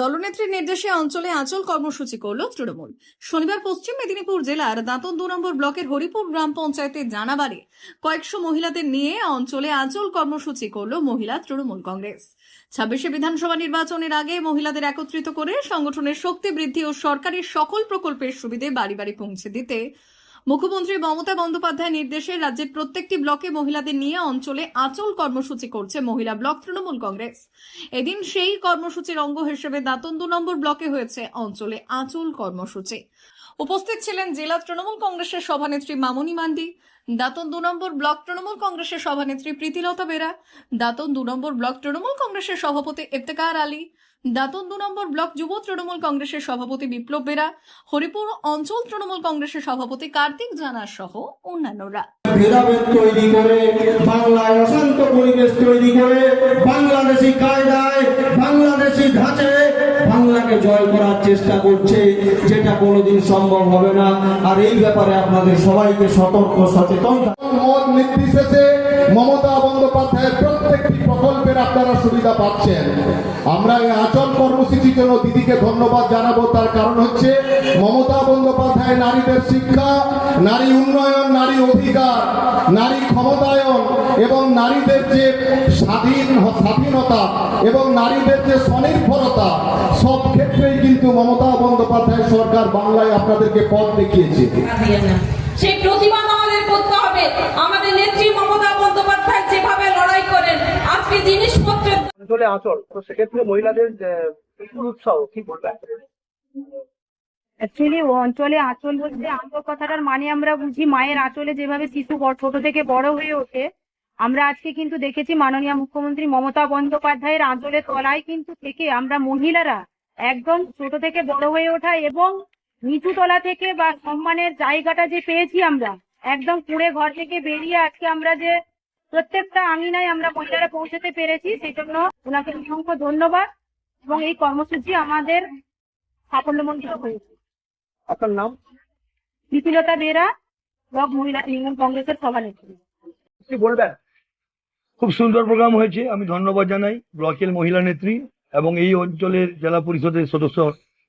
দলনেত্রীর নির্দেশে অঞ্চলে আঁচল কর্মসূচি করল তৃণমূল। শনিবার পশ্চিম মেদিনীপুর জেলার দাঁতন দু নম্বর ব্লকের হরিপুর গ্রাম পঞ্চায়েতের জানাবারে কয়েকশো মহিলাদের নিয়ে অঞ্চলে আঁচল কর্মসূচি করল মহিলা তৃণমূল কংগ্রেস। ছাব্বিশে বিধানসভা নির্বাচনের আগে মহিলাদের একত্রিত করে সংগঠনের শক্তি বৃদ্ধি ও সরকারি সকল প্রকল্পের সুবিধে বাড়ি বাড়ি পৌঁছে দিতে মুখ্যমন্ত্রী মমতা বন্দ্যোপাধ্যায় নির্দেশে রাজ্যের প্রত্যেকটি ব্লকে মহিলাদের নিয়ে অঞ্চলে আঁচল কর্মসূচি করছে মহিলা ব্লক তৃণমূল কংগ্রেস। এদিন সেই কর্মসূচির অঙ্গ হিসেবে দাঁতন দু নম্বর ব্লকে হয়েছে অঞ্চলে আঁচল কর্মসূচি। উপস্থিত ছিলেন জেলা তৃণমূল কংগ্রেসের সভানেত্রী মামনি মান্ডি, দাঁতন দু নম্বর ব্লক তৃণমূল কংগ্রেসের সভানেত্রী প্রীতিলতা বেরা, দাঁতন দু নম্বর ব্লক তৃণমূল কংগ্রেসের সভাপতি ইফতেকার আলী দাঁতন দু নম্বর ব্লক যুব তৃণমূল কংগ্রেসের সভাপতি বিপ্লব বেরা হরিপুর অঞ্চল তৃণমূল কংগ্রেসের সভাপতি কার্তিক জানা সহ অন্যান্যরা। ভেদাভেদ তৈরি করে বাংলায় অশান্ত পরিবেশ তৈরি করে বাংলাদেশি কায়দায় বাংলাদেশি ধাঁচে বাংলাকে জয় করার চেষ্টা করছে যেটা কোনোদিন সম্ভব হবে না। আর এই ব্যাপারে আপনাদের সবাইকে সতর্ক সচেতন মত নির্বিশেষে মমতা বন্দ্যোপাধ্যায়ের প্রত্যেকটি প্রকল্পের আপনারা সুবিধা পাচ্ছেন। আমরা এই আচল কর্মসূচির জন্য দিদিকে ধন্যবাদ জানাব। তার কারণ হচ্ছে মমতা বন্দ্যোপাধ্যায় নারীদের শিক্ষা, নারী উন্নয়ন, নারী অধিকার, নারী ক্ষমতায়ন এবং নারীদের যে স্বাধীন স্বাধীনতা এবং নারীদের যে স্বনির্ভরতা, সব ক্ষেত্রেই কিন্তু মমতা বন্দ্যোপাধ্যায় সরকার বাংলায় আপনাদেরকে পথ দেখিয়েছে। সেই প্রতিবাদ আমাদের করতে হবে আমাদের নেত্রী মমতা বন্দ্যোপাধ্যায় যেভাবে লড়াই করেন আজকে অঞ্চলে আচল তো সেক্ষেত্রে মহিলাদের উৎসাহ, কি বলবেন? অ্যাকচুয়ালি অঞ্চলে আঁচল বলতে আঁচল কথাটার মানে আমরা বুঝি মায়ের আঁচলে যেভাবে শিশু ছোট থেকে বড় হয়ে ওঠে। আমরা আজকে কিন্তু দেখেছি মাননীয় মুখ্যমন্ত্রী মমতা বন্দ্যোপাধ্যায়ের আঁচলের তলায় কিন্তু থেকে আমরা মহিলারা একদম ছোট থেকে বড় হয়ে ওঠা এবং নিচু তলা থেকে বা সম্মানের জায়গাটা যে পেয়েছি আমরা, একদম কুড়ে ঘর থেকে বেরিয়ে আজকে আমরা যে প্রত্যেকটা আঙিনায় আমরা মহিলারা পৌঁছতে পেরেছি সেই জন্য ওনাকে অসংখ্য ধন্যবাদ এবং এই কর্মসূচি আমাদের সাফল্যমণ্ডিত হয়েছে। আপনার নাম? প্রীতিলতা বেরা ব্লক মহিলা তৃণমূল কংগ্রেসের সভানেত্রী। বলবেন খুব সুন্দর প্রোগ্রাম হয়েছে আমি ধন্যবাদ জানাই ব্লকের মহিলা নেত্রী এবং এই অঞ্চলের জেলা পরিষদের সদস্য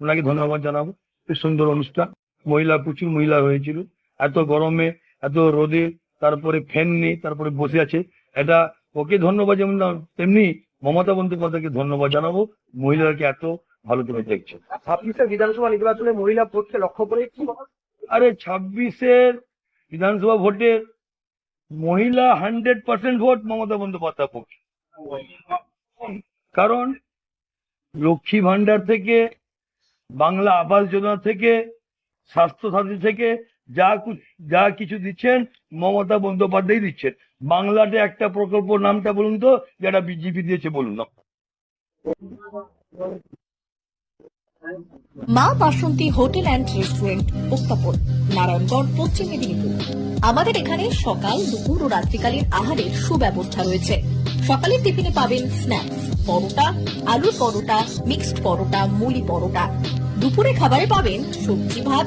ওনাকে ধন্যবাদ জানাব। খুব সুন্দর অনুষ্ঠান মহিলা প্রচুর মহিলা হয়েছিল। এত গরমে এত রোদে তারপরে ফ্যান নেই তারপরে বসে আছে। এটা ওকে ধন্যবাদ যেমন তেমনি মমতা বন্দ্যোপাধ্যায়কে ধন্যবাদ জানাব। মহিলাকে এত ভালো করে দেখছে। ছাব্বিশে বিধানসভা নির্বাচনে মহিলা ভোটকে লক্ষ্য করে আরে ছাব্বিশের বিধানসভা ভোটের মহিলা hundred percent vote Mamata Bandyopadhyay পক্ষে কারণ লক্ষ্মী ভান্ডার থেকে বাংলা আবাস যোজনা থেকে স্বাস্থ্য সাথী থেকে যা যা কিছু দিচ্ছেন, মমতা বন্দ্যোপাধ্যায় দিচ্ছেন। বাংলাতে একটা প্রকল্প নামটা বলুন তো, যেটা বিজেপি দিয়েছে বলুন না। Maa Basanti hotel and restaurant, উত্তাপন, Narayangarh, Paschim Medinipur. আমাদের এখানে সকাল, দুপুর ও রাত্রিকালীন আহারের সুব্যবস্থা রয়েছে। সকালের টিফিনে পাবেন স্ন্যাক্স পরোটা, আলুর পরোটা মিক্সড পরোটা, মুলি পরোটা। দুপুরে খাবারে পাবেন সবজি ভাত